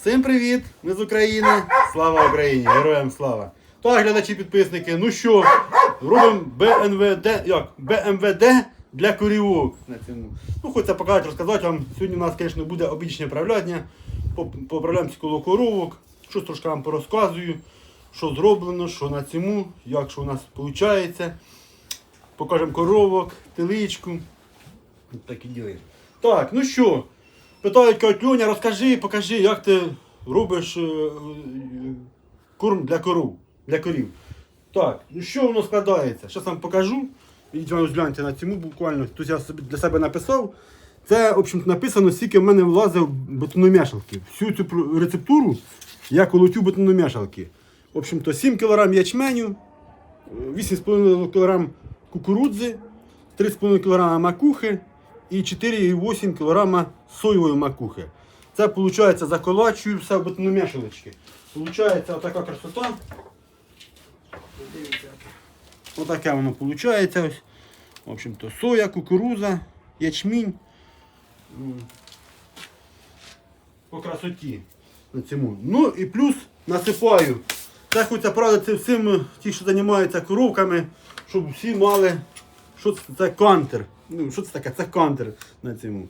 Всім привіт! Ми з України. Слава Україні! Героям слава! Так, глядачі підписники, ну що, робимо БНВД, як? БМВД для цьому. Ну, хочеться показати, розказати вам. Сьогодні у нас, звісно, буде обічне правляння. Поп- Поправляємося коло коровок, щось трошки вам порозказую, що зроблено, що на цьому, як що у нас виходить. Покажемо коровок, теличку. Такі діли. Так, ну що, питають кажуть, Льоня, розкажи, покажи, як ти робиш е, е, корм для коров, для корів. Так, ну що воно складається? Зараз вам покажу. Ідіть вам гляньте на цьому буквально. Тут я собі для себе написав. Це, в общем, написано, скільки в мене влазив бетономішалки. Всю цю рецептуру я колотю бетономішалки. В общем-то, 7 кг ячменю, 8,5 кг кукурудзи, 3,5 кг макухи і 4,8 кг соєвої макухи. Це виходить, заколачую все в бетономішалочки. Получається отака красота. Отаке воно виходить. В общем-то, соя, кукуруза, ячмінь. По красоті на цьому. Ну і плюс насипаю. Це хочеться порадити всім е, ті, що займаються коровками, щоб всі мали, що це, це кантер. Ну, що це таке? Це кантер на цьому.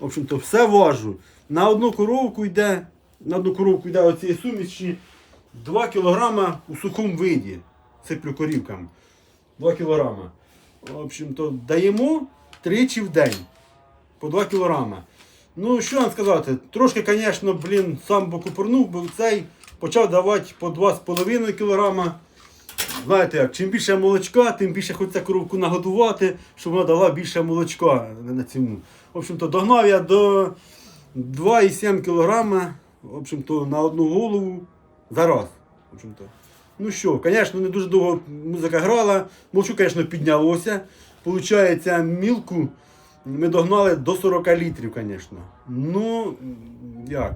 В общем-то, все важу. На одну коровку йде, на одну коровку йде оцієї суміші 2 кг у сухому виді. Сиплю корівкам. 2 кг. В общем-то, даємо тричі в день. По 2 кг. Ну, що вам сказати, трошки, звісно, блін, сам боку порнув, бо цей почав давати по 2,5 кг. Знаєте як, чим більше молочка, тим більше хочеться коровку нагодувати, щоб вона дала більше молочка на цьому. В общем-то, догнав я до 2,7 кг на одну голову за раз. В общем-то. Ну що, звісно, не дуже довго музика грала, молчу, звісно, піднялося. Получається, мілку ми догнали до 40 літрів, звісно. Ну, як?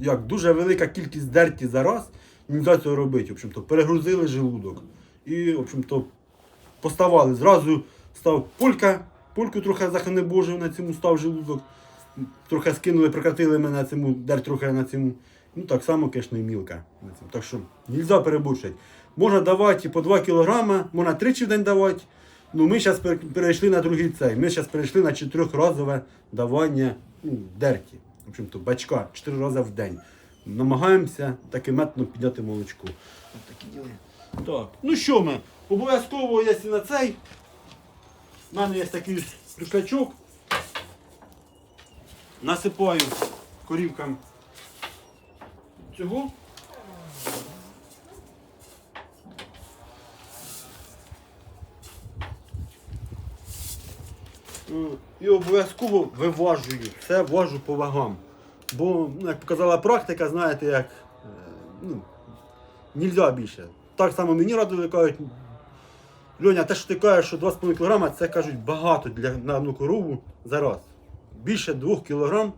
Як дуже велика кількість дерті за раз, нельзя цього робити. В общем-то, перегрузили желудок. І, в общем-то, поставали. Зразу став полька, польку трохи заханебожив на цьому став желудок. Трохи скинули, прикатили мене на цьому, дер трохи на цьому. Ну так само, звісно, і мілка. Так що нельзя переборщити. Можна давати по 2 кг, можна тричі в день давати. Ну, ми зараз перейшли на другий цей. Ми зараз перейшли на чотирьохразове давання ну, дерті. В общем-то, бачка 4 рази в день. Намагаємося таким методом підняти молочко. От такі діли. Так. Ну що ми? Обов'язково, якщо на цей. У мене є такий крючачок. Насипаю корівкам цього. І обов'язково виважую, все важу по вагам. Бо, ну, як показала практика, знаєте, як е, ну, нельзя більше. Так само мені радили кажуть, Льоня, те, що ти кажеш, що 2,5 кг, це кажуть багато для, на одну корову за раз. Більше 2 кг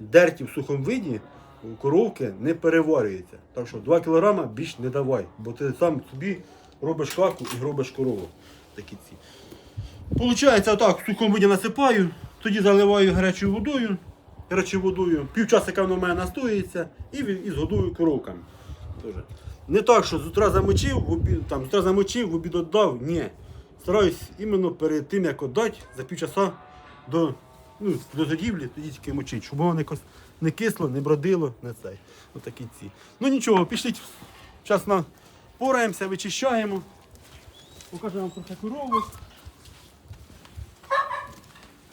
дерті в сухому виді у коровки не переварюється. Так що 2 кг більш не давай, бо ти сам собі робиш каку і робиш корову. Такі ці. Получається, отак в сухому виді насипаю, тоді заливаю гарячою водою, гарячою водою, півчасика воно в мене настоїться і, і згодую коровкам. Тоже. Не так, що з утра замочив, в обід, там, з утра замочив, в обід віддав. Ні. Стараюсь іменно перед тим, як віддати, за півчаса до, ну, до задівлі, тоді тільки мочить, щоб воно не, не кисло, не бродило, не цей. Отакі ці. Ну нічого, пішліть. Зараз на пораємося, вичищаємо. Покажу вам трохи коровок.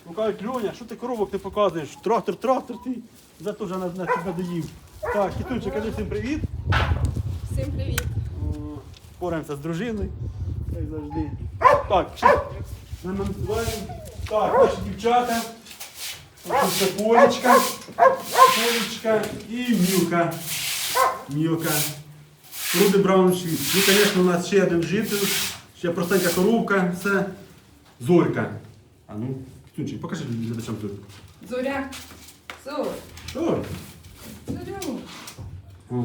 Ну кажуть, Льоня, що ти коровок не показуєш? Трактор, трактор ти за то вже на, тебе доїв. Так, Кітунчик, кажи всім привіт. Всім привіт. Пораємося з дружиною. Як завжди. Так, називаємо. Так, наші дівчата. Ось Це Полічка. Полічка і Мілка. Мілка. Руди Брауншвіт. Ну, звісно, у нас ще один житель, ще простенька коровка, це Зорька. А ну, Кітунчик, покажи глядачам Зорьку. Зоря. Зор. Зорька. Зорю. О.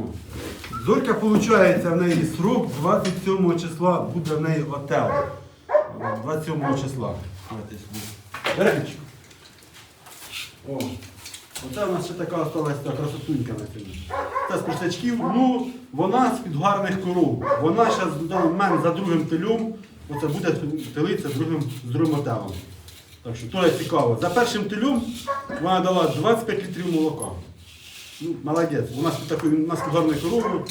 Зорька, виходить, в неї срок 27 числа буде в неї отел. 27 числа. Давайте О. Оце у нас ще така осталась та красотунька на цьому. Це з пустячків, ну вона з під гарних коров. Вона зараз в момент за другим телем, оце буде телиця з другим, з другим моделом. Так що то є цікаво. За першим телем вона дала 25 літрів молока. Ну, молодець. У нас такою, у нас під гарною коровою.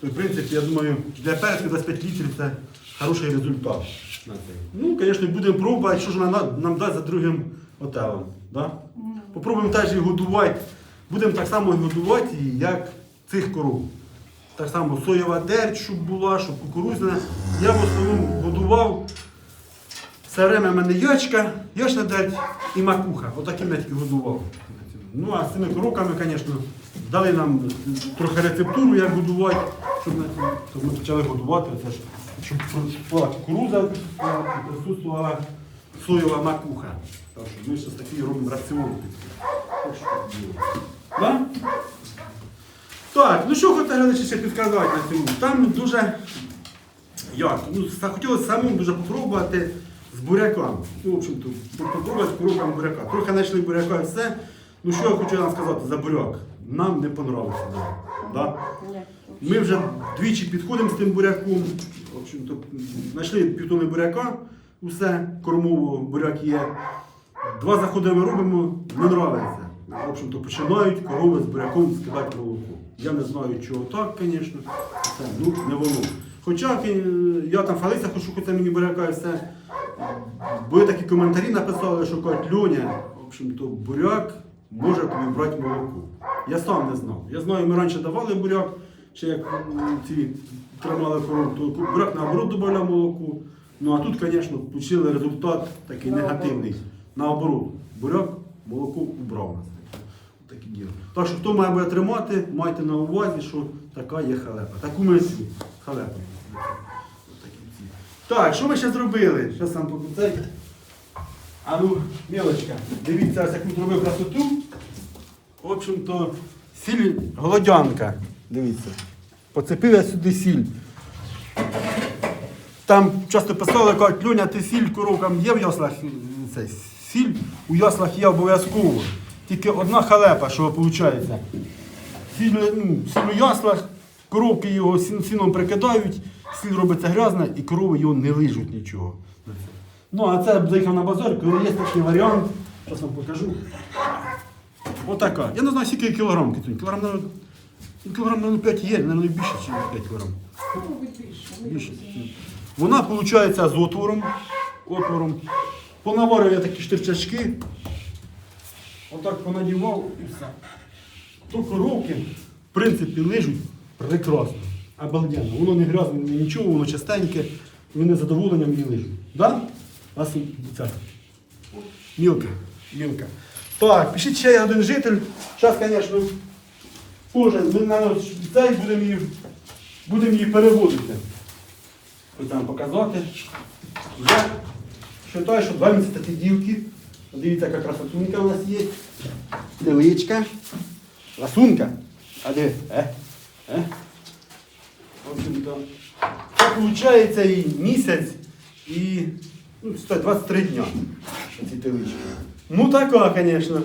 То, в принципі, я думаю, для перших 25 літрів це хороший результат. Ну, звісно, будемо пробувати, що ж вона нам дасть за другим отелем. Да? Попробуємо теж її годувати. Будемо так само годувати, як цих коров. Так само соєва дерть, щоб була, щоб кукурузна. Я в основному годував все время в мене ячка, ячна дерть і макуха. Отаким я тільки годував. Ну а з цими коровками, звісно, дали нам трохи рецептуру, як годувати, щоб ми, почали годувати. Це щоб була кукуруза присутствувала соєва макуха. Так що ми зараз такий робимо раціон. Так ну що хотіли ще підказати на цьому? Там дуже як? Ну, хотілося самому дуже попробувати з буряком. Ну, в общем-то, з коробками буряка. Трохи знайшли буряка і все. Ну що я хочу вам сказати за буряк? Нам не понравився. Да? Ми вже двічі підходимо з тим буряком. В общем-то, знайшли півтони буряка, усе, кормового буряк є. Два заходи ми робимо, не нравиться. В общем-то, починають корови з буряком скидати молоко. Я не знаю, чого так, звісно. Ну, не воно. Хоча я там фалися, хочу хоча мені буряка і все. Були такі коментарі написали, що кажуть, Льоня, в общем-то, буряк може тобі брати молоко. Я сам не знав. Я знаю, ми раніше давали буряк, ще як ці тримали коров, то буряк наоборот додавав молоко. Ну а тут, звісно, отримали результат такий негативний. Наоборот, буряк молоко убрав нас. Такі діло. Так що хто має буде тримати, майте на увазі, що така є халепа. Таку ми цю халепу. Так, що ми ще зробили? Що сам покуцей? А ну, мілочка, дивіться, ось яку зробив красоту. В общем-то, сіль голодянка. Дивіться. Поцепив я сюди сіль. Там часто писали, кажуть, Льоня, ти сіль коровкам є в яслах? Це, сіль у яслах є обов'язково. Тільки одна халепа, що виходить. Сіль, ну, сіль у яслах, коровки його сін- сіном прикидають, сіль робиться грязна і корови його не лижуть нічого. Ну, а це заїхав на базар, коли є такий варіант, зараз вам покажу. Отака. Я не знаю, скільки кілограм китунь. Кілограм, наверно, ну, кілограм, наверно, 5 є, наверно, більше, ніж 5 кілограм. Більше. Вона виходить з отвором. отвором. Понаварив я такі штирчачки. Отак понадівав і все. То коровки, в принципі, лижуть прекрасно. Обалденно. Воно не грязне, ні нічого, воно чистеньке, вони задоволенням і лижуть. Да? Вас ця. Мілка. Мілка. Так, пишіть ще один житель. Зараз, звісно, позже ми на цей будемо її, будемо її переводити. Хочу показати. Я вважаю, що два місяці ті дівки. Дивіться, яка красотунька у нас є. Невеличка. Ласунка. А де? Е? Е? В общем-то, виходить і місяць і ну, 23 дня. Ці телички. Ну така, звісно.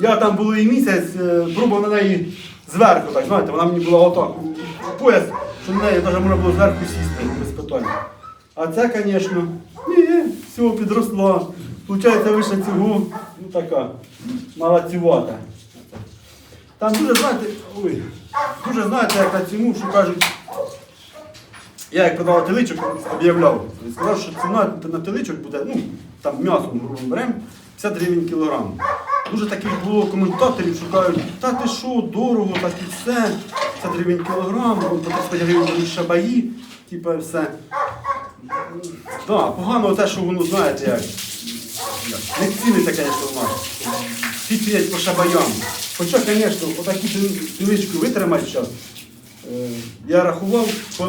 Я там було і місяць, е, пробував на неї зверху, так, знаєте, вона мені була отак. Пояс, що на неї можна було зверху сісти без питань. А це, звісно, ні, всього підросла. Получається вище цього, ну така, малацювата. Там дуже, знаєте, ой, дуже знаєте, як ціну, що кажуть, я як продавав теличок, об'являв, сказав, що ціна на теличок буде, ну, там м'ясо беремо, 50 гривень кілограм. Дуже таких було коментаторів, що кажуть, та ти що, дорого, так і все, 50 гривень кілограм, по 35 гривень шабаї, типу все. Так, погано те, що воно, знаєте, як. Не ціниться, звісно, в нас. Всі цінять по шабаям. Хоча, звісно, отаку теличку витримати зараз. Е, Я рахував по,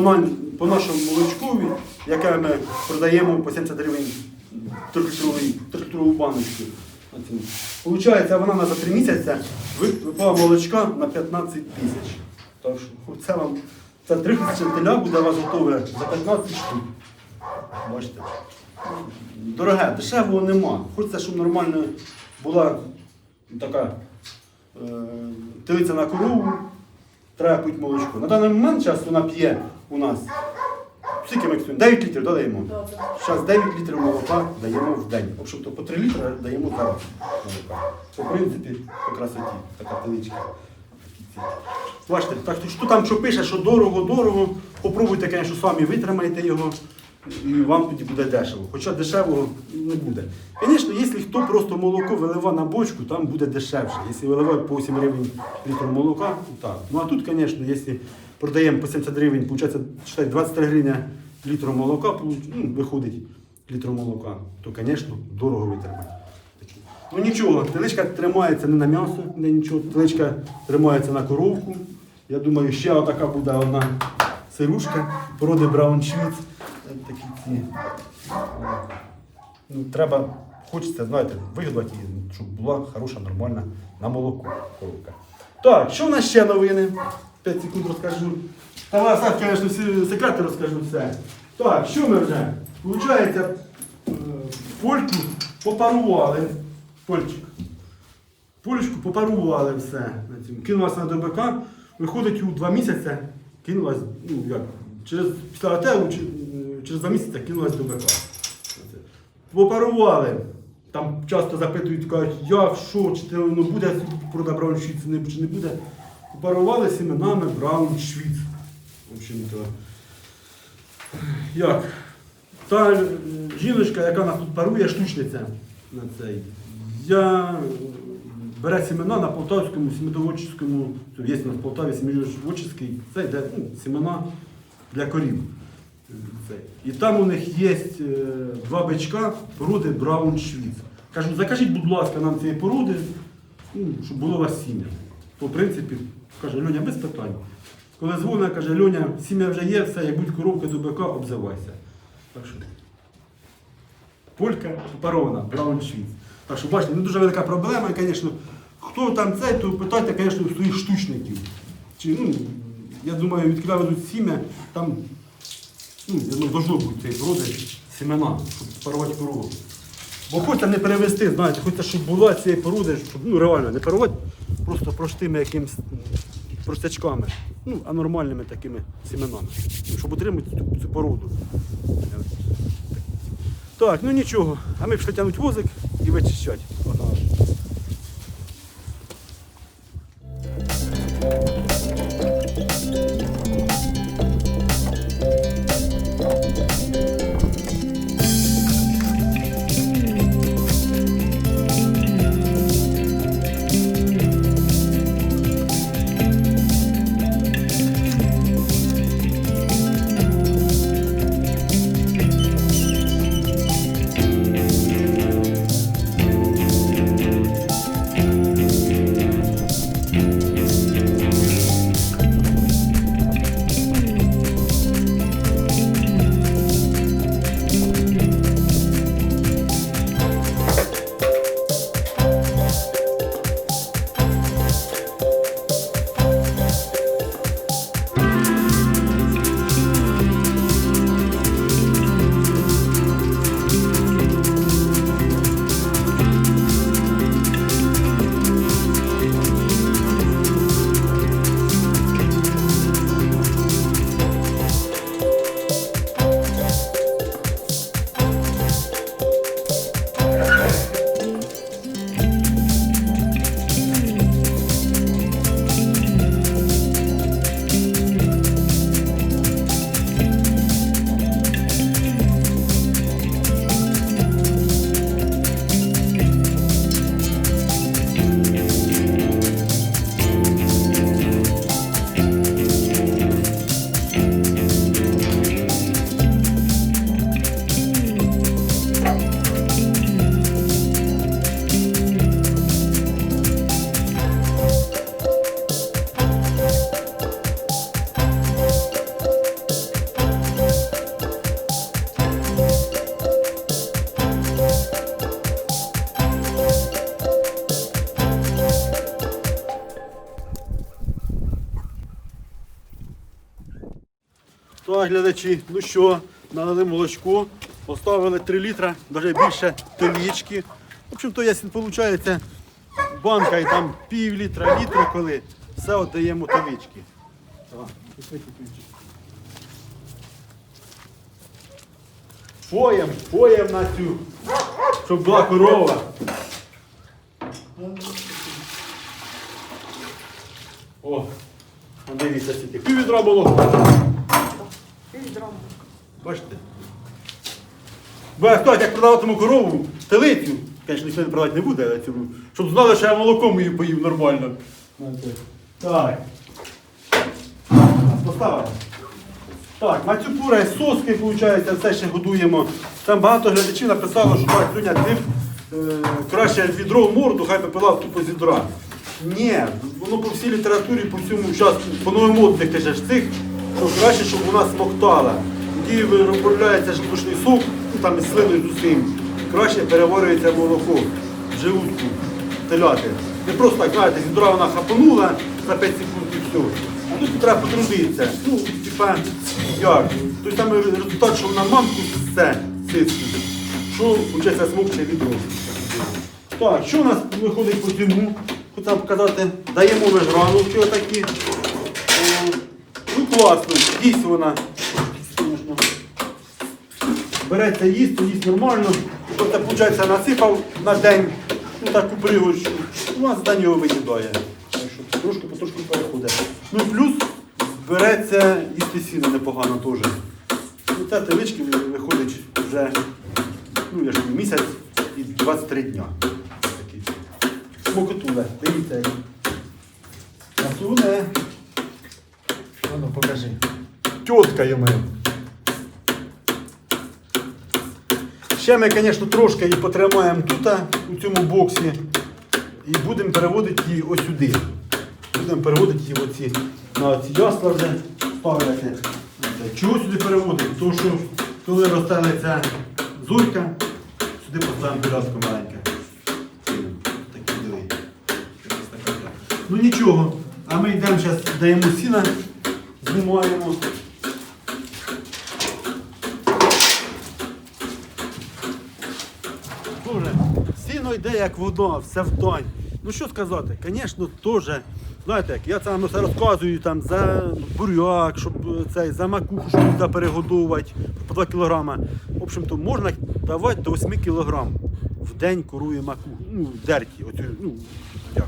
нашому молочкові, яке ми продаємо по 70 гривень трьохлітровий- баночку. Получається, вона на за 3 місяці випала молочка на 15 тисяч. Так що це вам це 3 тисячі буде вас готове за 15 штук. Бачите? Дороге, дешевого нема. Хочеться, щоб нормально була така телиця на корову, треба пити молочко. На даний момент зараз вона п'є у нас. Скільки ми ксуємо? 9 літрів додаємо. Зараз 9 літрів молока даємо в день. В общем-то, по 3 літри даємо зараз молока. По принципі, по красоті, така теличка. Бачите, так що там що пише, що дорого, дорого. Попробуйте, звісно, самі витримайте його, і вам тоді буде дешево. Хоча дешевого не буде. Звісно, якщо хто просто молоко виливає на бочку, там буде дешевше. Якщо виливають по 8 гривень літр молока, то так. Ну а тут, звісно, якщо продаємо по 70 гривень, виходить, 23 гривні літр молока, ну, виходить літр молока, то, звісно, дорого витримати. Ну нічого, теличка тримається не на м'ясо, не нічого. Теличка тримається на коровку. Я думаю, ще отака буде одна сирушка, породи Брауншвіц. Такі ці. Ну, треба, хочеться, знаєте, вигодувати її, щоб була хороша, нормальна на молоко коровка. Так, що в нас ще новини? 5 секунд розкажу. Та вас, так, звісно, всі секрети розкажу все. Так, що ми вже? Получається, е, польку попарували. Польчик. Польочку попарували все. Кинулася на ДБК, виходить у два місяці, кинулась, ну як, через після е, через два місяці кинулась ДБК. Оце. Попарували. Там часто запитують, кажуть, як, що, чи це воно буде прода Брауншвіц, чи не буде. Попарували семенами Брауншвіц. В общем-то. Як? Та жіночка, яка нас тут парує, штучниця на цей. Я бере семена на полтавському сімедоводчицькому, є в Полтаві сімедоводчицький, це йде ну, семена для корів. І там у них є е, два бичка породи Брауншвіц. Кажу, закажіть, будь ласка, нам цієї породи, ну, щоб було у вас сім'я. То, в принципі, каже, Льоня, без питань. Коли дзвонить, каже, Льоня, сім'я вже є, все, як будь коровка до бика, обзивайся. Так що, полька парована, Брауншвіц. Так що, бачите, не дуже велика проблема, і, звісно, хто там цей, то питайте, звісно, своїх штучників. Чи, ну, я думаю, відкида ведуть сім'я, там, ну, должно бути цієї породи семена, щоб парувати корову. Бо хочеться не перевести, знаєте, хочеться, щоб була цієї породи, щоб ну, реально не парувати просто простими якимсь простячками, ну, а нормальними такими семенами, ну, щоб отримати цю, цю породу. Так, ну нічого, а ми пішли тягнути возик і вичищати. Глядачі, ну що, налили молочко, поставили 3 літра, навіть більше телічки. В общем-то, якщо виходить банка і там пів літра, літру коли, все віддаємо тавички. Поєм, поєм на цю, щоб була корова. О, дивіться скільки. Пів відра було. Бачите? Бо я хтось, як продаватиму корову, телицю, звісно, ніхто не продавати не буде, але цю, щоб знали, що я молоком її поїв нормально. Так. Поставимо. Так, мацюпура і соски, виходить, все ще годуємо. Там багато глядачів написало, що так, Люня, ти е, краще відро в морду, хай би пила тупо з відра. Ні, воно по всій літературі, по всьому час, по новому модних теж цих, що краще, щоб вона смоктала. Тоді виробляється желудочний сок, ну там із слиною з усім. Краще переварюється молоко в желудку теляти. Не просто так, знаєте, з відра вона хапанула за 5 секунд і все. А тут треба потрудитися. Ну, типа, як? Той самий результат, що вона мамку все, сиску. Що, виходить, смокче відро. Так, що у нас виходить по цьому? Хочу показати, даємо вижранувки отакі. Класно, їсть вона. Береться їсти, їсть нормально. Тобто, виходить, насипав на день ну, таку пригорщу. У нас день його виїдає. Трошки потрошки переходить. Ну плюс береться їсти сіно непогано теж. Ну, Це телички виходить вже ну, я ж кажу, місяць і 23 дня. Смокотуле, дивіться. як. Ну, покажи. Тітка йому. Ще ми, звісно, трошки її потримаємо тут, у цьому боксі, і будемо переводити її ось сюди. Будемо переводити її оці, на ці ясла вже ставити. Чого сюди переводити? Тому що коли розстелиться зулька, сюди поставимо. Такі диви. Ну нічого. А ми йдемо зараз, даємо сіна, знімаємо. Дуже. Сіно йде як вода, все в тонь. Ну що сказати, звісно, теж. Знаєте, як я це розказую там, за буряк, щоб е, цей, за макуху, щоб туди перегодовувати по 2 кг. В общем-то, можна давати до 8 кг в день корує макуху. Ну, дерті, оцю, ну, як,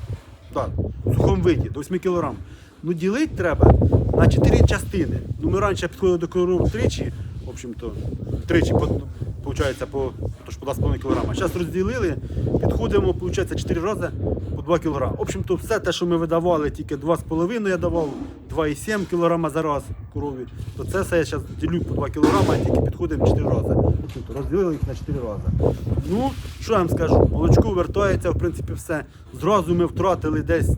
так, в сухому виді, до 8 кг. Ну, ділити треба на 4 частини. Ну, ми раніше підходили до коров тричі, в общем-то, тричі по, по, тож по 2,5 кг. Зараз розділили, підходимо, виходить, 4 рази по 2 кг. В общем-то, все те, що ми видавали, тільки 2,5 я давав, 2,7 кг за раз корові, то це все я зараз ділю по 2 кг, тільки підходимо 4 рази. В общем-то, розділили їх на 4 рази. Ну, що я вам скажу, молочко вертається, в принципі, все. Зразу ми втратили десь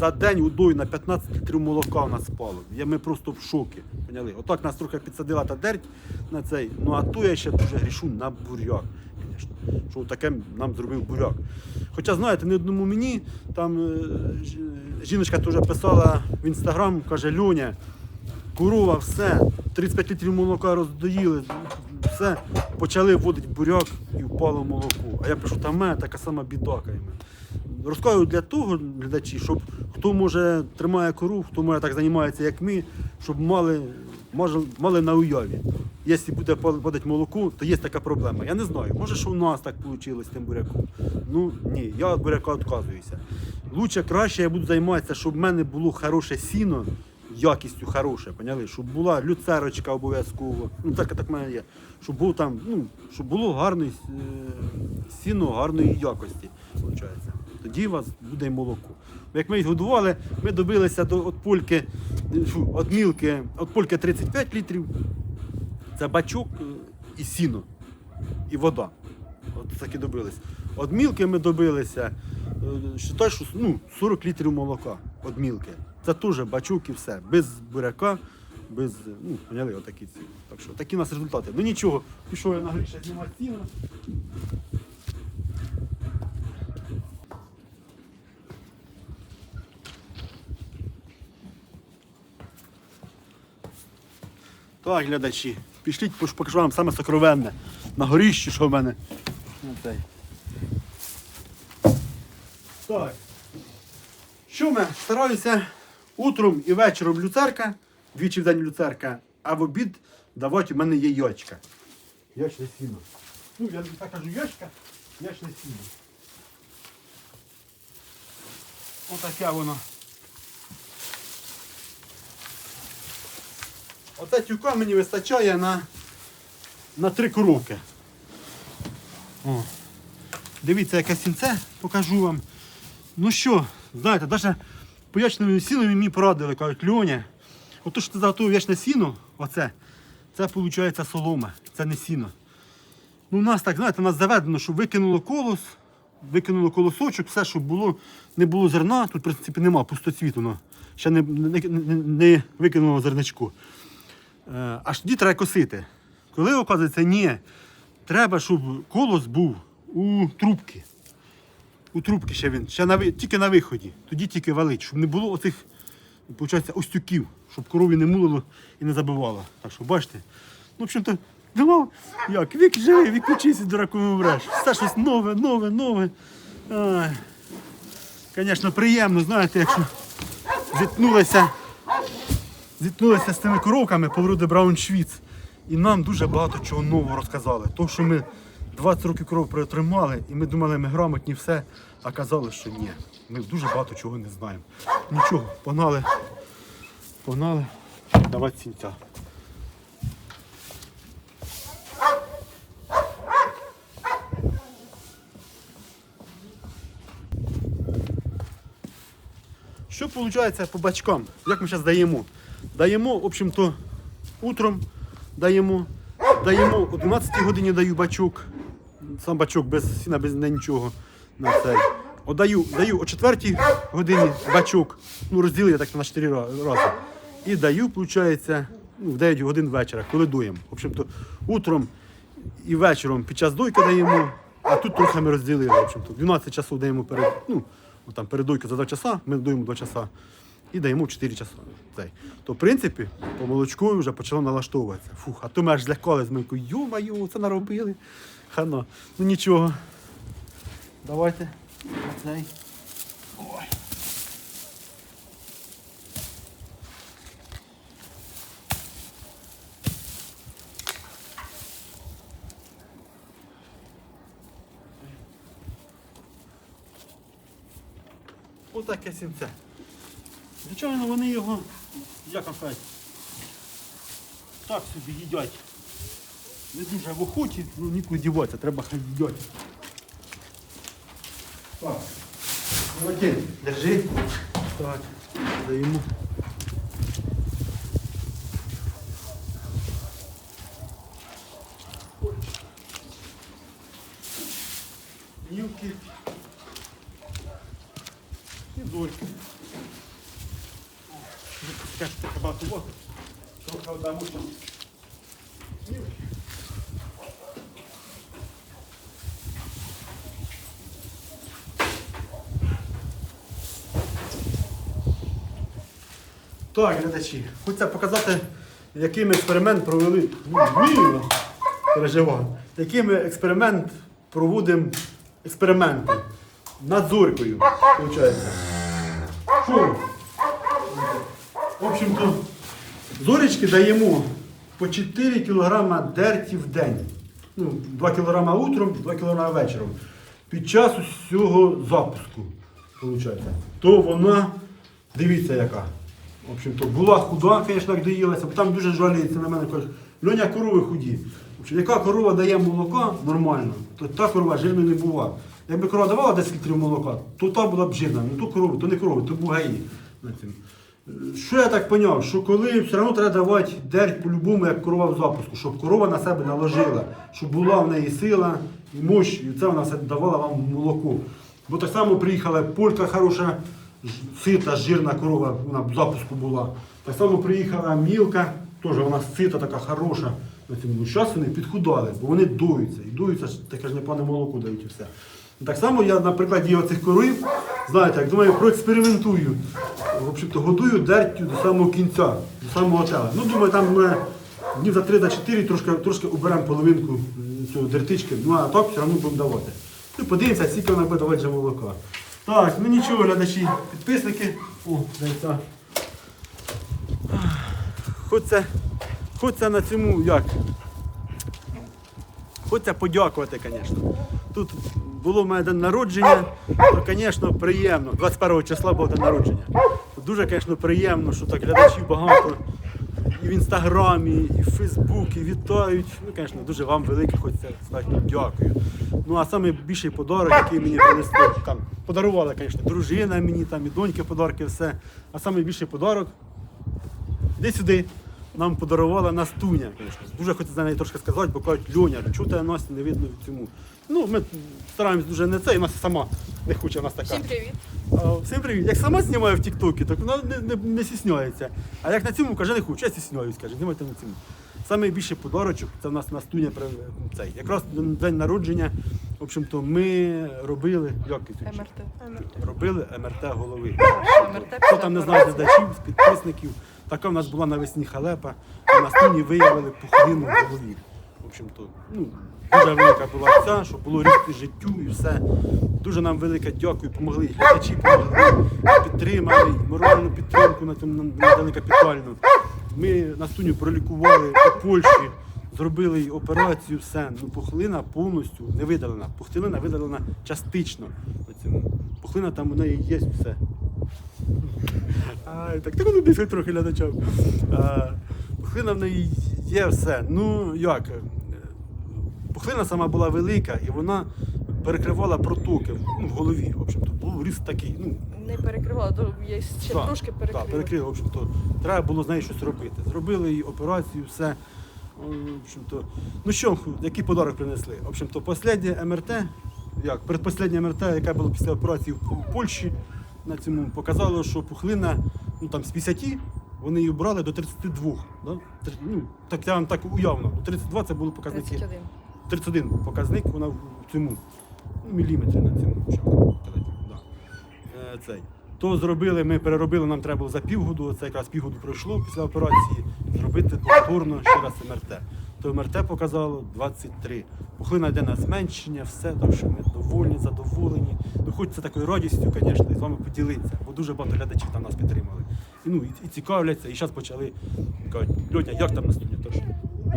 за день удою на 15 літрів молока в нас спало. Ми просто в шокі. Поняли? Отак нас трохи підсадила та дерть на цей. Ну а то я ще дуже грішу на буряк. Що таке нам зробив буряк. Хоча, знаєте, не одному мені, там е, жіночка теж писала в інстаграм, каже, Льоня, корова, все, 35 літрів молока роздоїли, все, почали вводити буряк і впало молоко. А я пишу, там мене така сама бідака. Розказую для того, глядачі, щоб хто може тримає кору, хто може так займається, як ми, щоб мали, мали на уяві. Якщо буде падати молоко, то є така проблема. Я не знаю, може, що у нас так вийшло з тим буряком. Ну ні, я від буряка відказуюся. Лучше краще я буду займатися, щоб в мене було хороше сіно, якістю хороше, поняли? Щоб була люцерочка обов'язково. Ну так, так в мене є. Щоб було там, ну, щоб було гарне е, сіно гарної якості. Виходить. Тоді у вас буде молоко. Як ми їх годували, ми добилися до от польки, фу, от мілки, от польки 35 літрів. Це бачок е, і сіно, і вода. От таки добились. От мілки ми добилися, е, считай, що ну, 40 літрів молока від мілки. Це теж бачок і все. Без буряка, без, ну, поняли, отакі ці. Так що такі у нас результати. Ну нічого, пішов я на гріше знімати сіно. Так, глядачі, пішліть, покажу вам саме сокровенне. На горіщі, що в мене. Оцей. Так, Що ми? Стараюся утром і вечором люцерка, двічі в день люцерка, а в обід давати у мене є йочка. Ячне сіно. Ну, я так кажу йочка, ячне сіно. Отаке воно. Оце тюка мені вистачає на, на три коровки. О. Дивіться, яке сінце, покажу вам. Ну що, знаєте, навіть по ячному сіну мені порадили, кажуть, Льоня, ото що ти заготовив ячне сіно, оце, це виходить солома, це не сіно. Ну, у нас так, знаєте, у нас заведено, що викинуло колос, викинуло колосочок, все, що було, не було зерна, тут, в принципі, нема, пустоцвіт воно. Ще не, не, не, не викинуло зерничку. Е, аж тоді треба косити. Коли оказується, ні, треба, щоб колос був у трубки. У трубки ще він, ще на, тільки на виході. Тоді тільки валить, щоб не було оцих, виходить, остюків, щоб корові не мулило і не забивало. Так що бачите. Ну, в общем-то, думав, як, вік живий, вік учися, дураком умреш. Все щось нове, нове, нове. Звісно, приємно, знаєте, якщо зіткнулися зіткнулися з цими коровками по вроді Брауншвіц. І нам дуже багато чого нового розказали. То, що ми 20 років кров протримали, і ми думали, ми грамотні все, а казали, що ні. Ми дуже багато чого не знаємо. Нічого, погнали, погнали давати сінця. Що виходить по бачкам? Як ми зараз даємо? Даємо, в общем-то, утром даємо, даємо о 12 годині даю бачок. Сам бачок без сіна, без нічого на цей. О, даю, даю о 4 годині бачок. Ну, розділив я так на 4 рази. І даю, виходить, ну, в 9 годин вечора, коли дуємо. В общем-то, утром і вечором під час дойки даємо, а тут трохи ми розділили. В общем-то, 12 часов даємо перед, ну, там перед дойкою за 2 часа, ми доїмо 2 часа і даємо 4 часа. Цей. То, в принципі, по молочку вже почало налаштовуватися. Фух, а то ми аж злякали з мийкою, ю-маю, це наробили. Хано. Ну нічого. Давайте. Оцей. Ой. Отаке сінце. Звичайно, вони його, як вам сказати, так собі їдять. Не дуже в охоті, ну нікуди діватися, треба хай їдять. Так. Молодець, держи. Так, даємо. Так, глядачі, хочеться показати, який ми експеримент провели. Ну, переживав. Який ми експеримент проводимо експерименти над зорькою. Що? В общем-то, зоречки даємо по 4 кг дерті в день. Ну, 2 кг утром, 2 кг вечором. Під час усього запуску. Виходить. То вона, дивіться яка. В общем-то, була худа, звісно, доїлася, бо там дуже жаліється на мене, кажуть, Льоня, корови худі. Общем, яка корова дає молока нормально, то та корова жирною не була. Якби корова давала 10 літрів молока, то та була б жирна. Ну то корова, то не корова, то бугаї. Що я так поняв? Що коли все одно треба давати дерть по-любому, як корова в запуску, щоб корова на себе наложила, щоб була в неї сила і мощь, і це вона все давала вам молоко. Бо так само приїхала полька хороша, сита, жирна корова, вона в запуску була. Так само приїхала мілка, теж вона сита, така хороша. Зараз вони підхудали, бо вони дуються. І дуються, таке ж непане молоко дають і все. Так само я на прикладі оцих корів, знаєте, як думаю, проекспериментую. В общем-то, годую дертю до самого кінця, до самого тела. Ну, думаю, там ми днів за 3-4 трошки, трошки уберемо половинку цього дертички, ну а так все одно будемо давати. Ну, подивимося, скільки вона буде давати вже молока. Так, ну нічого, глядачі, підписники. О, зайця. Хочеться, хочеться на цьому як? Хочеться подякувати, звісно. Тут було в мене день народження, то, звісно, приємно. 21 числа був день народження. Дуже, звісно, приємно, що так глядачів багато. І в інстаграмі, і в Фейсбуці вітають. Ну, звісно, дуже вам велике хочеться сказати дякую. Ну а саме більший подарок, який мені принесли, там подарувала, звісно, дружина мені, там і доньки подарки, все. А найбільший подарок Іди сюди. Нам подарувала Настуня. Дуже хочу за неї трошки сказати, бо кажуть, Льоня, тебе Насті не видно в цьому. Ну, ми стараємось дуже не це, і Настя сама не хоче нас така. Всім привіт. А, всім привіт. Як сама знімає в Тіктокі, так вона не, не, не стісняється. А як на цьому каже, не хочу, я стісняюсь, каже, знімайте на цьому. Саме більший подарочок, це в нас Настуня цей. Якраз день народження, в общем-то, ми робили, як? МРТ. МРТ. робили МРТ голови. Хто там не знає глядачів, з підписників, така в нас була навесні халепа, а на стіні виявили пухлину в голові. В общем-то, ну, дуже велика була ця, щоб було різки життю і все. Дуже нам велике дякую, помогли глядачі, помогли, підтримали, моральну підтримку на цьому надали капітальну. Ми Настуню пролікували у Польщі, зробили операцію, все. Ну, пухлина повністю не видалена. Пухлина видалена частично. Пухлина там у неї є все. А, так так воно більше трохи глядачам. Пухлина в неї є все. Ну як? Пухлина сама була велика і вона перекривала протоки ну, в голові. В общем-то, був ріст такий. Ну, Не перекривала, то є ще так, трошки Так, перекрила. в общем-то. Треба було з нею щось робити. Зробили їй операцію, все. В общем-то, ну що, який подарок принесли? В общем-то, останнє МРТ, як передпоследнє МРТ, яке було після операції в Польщі, на цьому показало, що пухлина ну, там, з 50 вони її брали до 32. Да? Ну, так я вам так уявно. До 32 це були показники. 31. 31 був показник, вона в цьому ну, міліметрі на цьому. Да. Е, цей. То зробили, ми переробили, нам треба було за півгоду, це якраз півгоду пройшло після операції, зробити повторно ще раз МРТ. То МРТ показало 23. Пухлина йде на зменшення, все, так що ми довольні, задоволені. Ну, хочеться такою радістю, звісно, і з вами поділитися, бо дуже багато глядачів там нас підтримали. І, ну, і, і цікавляться, і зараз почали кажуть, Льоня, як там на студії? Тож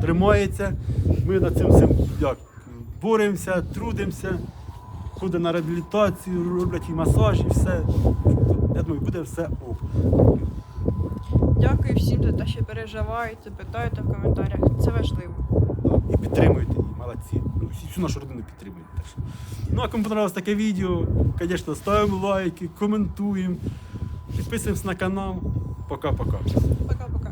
тримається. Ми над цим всім як, боремося, трудимося, ходимо на реабілітацію, роблять і масаж, і все. Я думаю, буде все ок. Дякую всім за те, що переживаєте, питаєте в коментарях. Це важливо. І підтримуєте її, молодці. Ну, всю нашу родину що. Ну, а кому понравилось таке відео, звісно, ставимо лайки, коментуємо, підписуємось на канал. Пока-пока. Пока-пока.